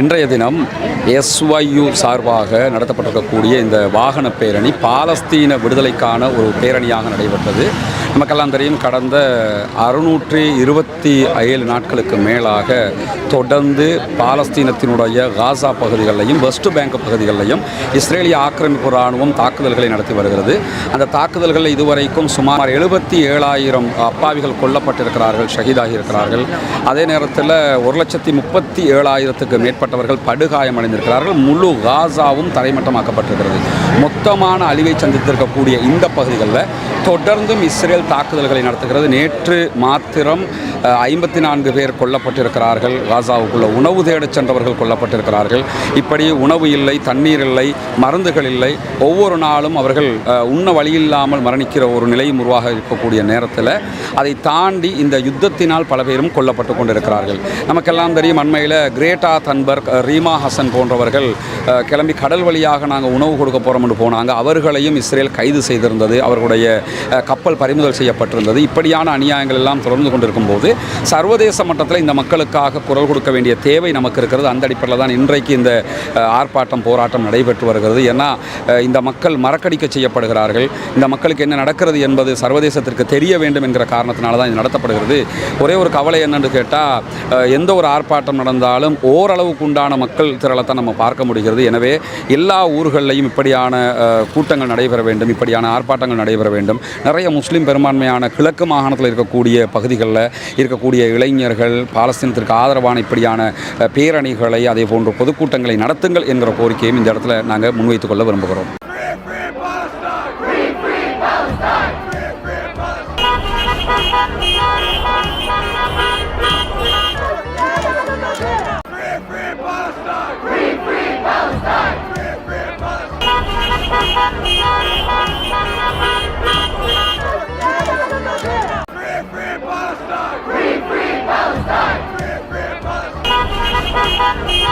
இன்றைய தினம் எஸ்ஒய்யு சார்பாக நடத்தப்பட்டிருக்கக்கூடிய இந்த வாகன பேரணி பாலஸ்தீன விடுதலைக்கான ஒரு பேரணியாக நடைபெற்றது. நமக்கெல்லாம் தெரியும் கடந்த அறுநூற்றி இருபத்தி ஏழு நாட்களுக்கு மேலாக தொடர்ந்து பாலஸ்தீனத்தினுடைய காசா பகுதிகளிலையும் வெஸ்ட் பேங்க் பகுதிகளிலையும் இஸ்ரேலிய ஆக்கிரமிப்பு இராணுவம் தாக்குதல்களை நடத்தி வருகிறது. அந்த தாக்குதல்களில் இதுவரைக்கும் சுமார் எழுபத்தி ஏழாயிரம் அப்பாவிகள் கொல்லப்பட்டிருக்கிறார்கள் ஷஹீதாகி இருக்கிறார்கள் அதே நேரத்தில் ஒரு லட்சத்தி முப்பத்தி ஏழாயிரத்துக்கு மேற்பட்டவர்கள் படுகாயமடைந்திருக்கிறார்கள் முழு காசாவும் தரைமட்டமாக்கப்பட்டிருக்கிறது. மொத்தமான அழிவை சந்தித்திருக்கக்கூடிய இந்த பகுதிகளில் தொடர்ந்தும் இஸ்ரேல் தாக்குதல்களை நடத்துகிறது. நேற்று மாத்திரம் ஐம்பத்தி நான்கு பேர் கொல்லப்பட்டிருக்கிறார்கள். காசாவுக்குள்ள உணவு தேடச் சென்றவர்கள் கொல்லப்பட்டிருக்கிறார்கள். இப்படி உணவு இல்லை தண்ணீர் இல்லை மருந்துகள் இல்லை. ஒவ்வொரு நாளும் அவர்கள் உண்ண உண்ண வழியில்லாமல் மரணிக்கிற ஒரு நிலையும் உருவாக இருக்கக்கூடிய நேரத்தில் அதை தாண்டி இந்த யுத்தத்தினால் பல பேரும் கொல்லப்பட்டு கொண்டிருக்கிறார்கள். நமக்கெல்லாம் தெரியும் அண்மையில் கிரேட்டா தன்பர்க் ரீமா ஹசன் போன்றவர்கள் கிளம்பி கடல் வழியாக நாங்கள் உணவு கொடுக்க போகிறோம்னு போனாங்க. அவர்களையும் இஸ்ரேல் கைது செய்திருந்தது. அவர்களுடைய கப்பல் பறிமுதல் செய்யப்பட்டிருந்தது. இப்படியான அநியாயங்கள் எல்லாம் தொடர்ந்து கொண்டிருக்கும் போது சர்வதேச மட்டத்தில் இந்த மக்களுக்காக குரல் கொடுக்க வேண்டிய தேவை நமக்கு இருக்கிறது. அந்த அடிப்படையில் தான் இன்றைக்கு இந்த ஆர்ப்பாட்டம் போராட்டம் நடைபெற்று வருகிறது. ஏன்னா இந்த மக்கள் மறக்கடிக்க செய்யப்படுகிறார்கள். இந்த மக்களுக்கு என்ன நடக்கிறது என்பது சர்வதேசத்திற்கு தெரிய வேண்டும் என்கிற காரணத்தினால தான் இது நடத்தப்படுகிறது. ஒரே ஒரு கவலை என்னன்னு கேட்டால் எந்த ஒரு ஆர்ப்பாட்டம் நடந்தாலும் ஓரளவுக்கு உண்டான மக்கள் திரளத்தான் நம்ம பார்க்க முடிகிறது. எனவே எல்லா ஊர்களிலையும் இப்படியான கூட்டங்கள் நடைபெற வேண்டும். இப்படியான ஆர்ப்பாட்டங்கள் நடைபெற வேண்டும். நிறைய முஸ்லீம் பெரும்பான்மையான கிழக்கு மாகாணத்தில் இருக்கக்கூடிய பகுதிகளில் இருக்கக்கூடிய இளைஞர்கள் பாலஸ்தீனத்திற்கு ஆதரவான இப்படியான பேரணிகளை அதே போன்ற பொதுக்கூட்டங்களை நடத்துங்கள் என்கிற கோரிக்கையும் இந்த இடத்துல நாங்கள் முன்வைத்துக் கொள்ள விரும்புகிறோம். Yeah.